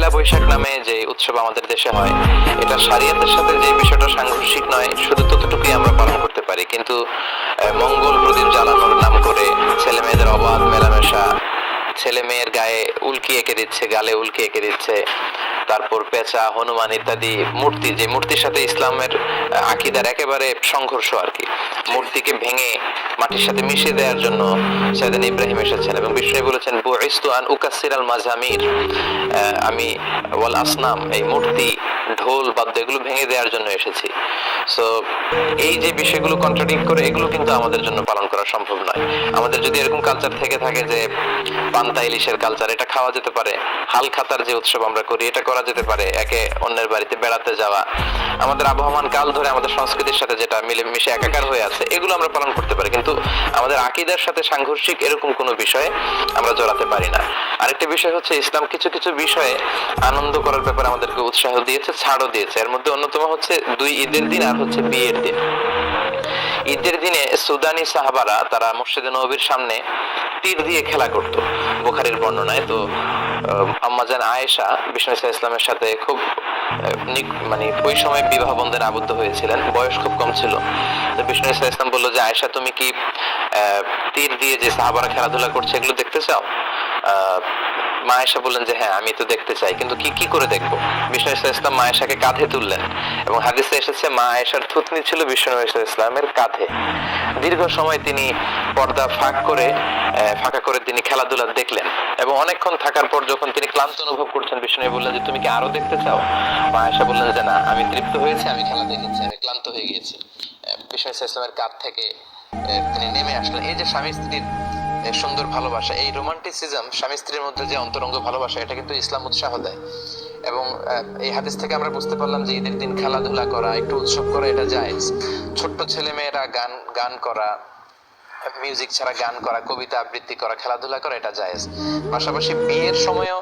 পয়লা বৈশাখ নামে যে উৎসব আমাদের দেশে হয়, এটা সারিয়াতের সাথে যে বিষয়টা সাংঘর্ষিক নয়, শুধু ততটুকুই আমরা পালন করতে পারি। কিন্তু মঙ্গল প্রদীপ জ্বালানোর নাম করে ছেলে মেয়েদের অবাধ, মেলামেশা ছেলে মেয়ের গায়ে উল্কি এঁকে দিচ্ছে, গালে উল্কি এঁকে দিচ্ছে, তারপর পেঁচা, হনুমান ইত্যাদি মূর্তি, যে মূর্তির সাথে ইসলামের আকিদার একেবারে সংঘর্ষ আর কি। মূর্তিকে ভেঙে মাটির সাথে মিশিয়ে দেওয়ার জন্য সেদিন ইব্রাহিম এসেছেন এবং বিষ্ণু বলেছেন, বুইস্তু আন উকাসির আল মাজামির আমি ওয়াল আসনাম, এই মূর্তি ঢোল, বাদ্য এগুলো ভেঙে দেওয়ার জন্য এসেছি। সো এই যে বিষয়গুলো কন্ট্রাডিক্ট করে, এগুলো কিন্তু আমাদের জন্য পালন করা সম্ভব নয়। আমাদের যদি এরকম কালচার থেকে থাকে যে পান্তা ইলিশের কালচার এটা খাওয়া যেতে পারে। হাল খাতার যে উৎসব আমরা করি, এটা করা যেতে পারে। একে অন্যের বাড়িতে বেড়াতে যাওয়া। আমাদের আবহমান কাল ধরে আমাদের সংস্কৃতির সাথে যেটা মিলে মিশে একাকার হয়ে আছে, এগুলো আমরা পালন করতে পারি। কিন্তু আমাদের আকিদার সাথে সাংঘর্ষিক এরকম কোনো বিষয়ে আমরা জড়াতে পারি না। আরেকটা বিষয় হচ্ছে ইসলাম কিছু কিছু বিষয়ে আনন্দ করার ব্যাপারে আমাদেরকে উৎসাহ দিয়েছে। ছাড়ও দিয়েছে। এর মধ্যে অন্যতম হচ্ছে দুই ঈদের দিন আর হচ্ছে বিয়ের দিন। ঈদের দিনে সুদানি সাহাবারা তারা মসজিদে নবীর সামনে তীর দিয়ে খেলা করত, বুখারির বর্ণনায়। তো আম্মাজান আয়েশা বিষ্ণু ইসলামের সাথে খুব মানে ওই সময় বিবাহ বন্ধনে আবদ্ধ হয়েছিলেন, বয়স খুব কম ছিল। তো বিষ্ণু ইসা ইসলাম বলল যে, আয়েশা, তুমি কি তীর দিয়ে যে সাহাবারা খেলাধুলা করছে, এগুলো দেখতে চাও? মা আয়েশা বললেন যে হ্যাঁ আমি তো দেখতে চাই। কিন্তু কি কি করে দেখব? বিষ্ণু ইসলাম ইসলাম মা আয়েশাকে কাঁধে তুললেন এবং হাদিসে এসেছে, মা আয়েশার থুতনি ছিল বিষ্ণু ইসলাম ইসলামের কাঁধে। দীর্ঘ সময় তিনি পর্দা ফাঁক করে ফাঁকা করে তিনি খেলাধুলা দেখলেন এবং অনেকক্ষণ থাকার পর যখন তিনি ক্লান্ত অনুভব করছেন, বিষ্ণু বললেন যে, তুমি কি আরও দেখতে চাও? মা আয়েশা বললেন যে, না, আমি তৃপ্ত হয়েছি, আমি খেলা দেখেছি, আমি ক্লান্ত হয়ে গিয়েছি। বিষ্ণু ইসলামের কাঁধ থেকে তিনি নেমে আসলেন। এই যে স্বামী স্ত্রীর সুন্দর ভালোবাসা। এই রোমান্টিসিজম স্বামী স্ত্রীর মধ্যে যে অন্তরঙ্গ ভালোবাসা, এটা কিন্তু ইসলাম উৎসাহ দেয়। এবং এই হাদিস থেকে আমরা বুঝতে পারলাম যে ঈদের দিন খেলাধুলা করা, একটু উৎসব করা, এটা জায়েজ। ছোট্ট ছেলে মেয়েরা গান গান করা মিউজিক ছাড়া গান করা, কবিতা আবৃত্তি করা, খেলাধুলা করা, এটা জায়েজ। পাশাপাশি বিয়ের সময়ও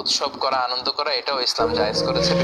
উৎসব করা, আনন্দ করা, এটাও ইসলাম জায়েজ করেছে।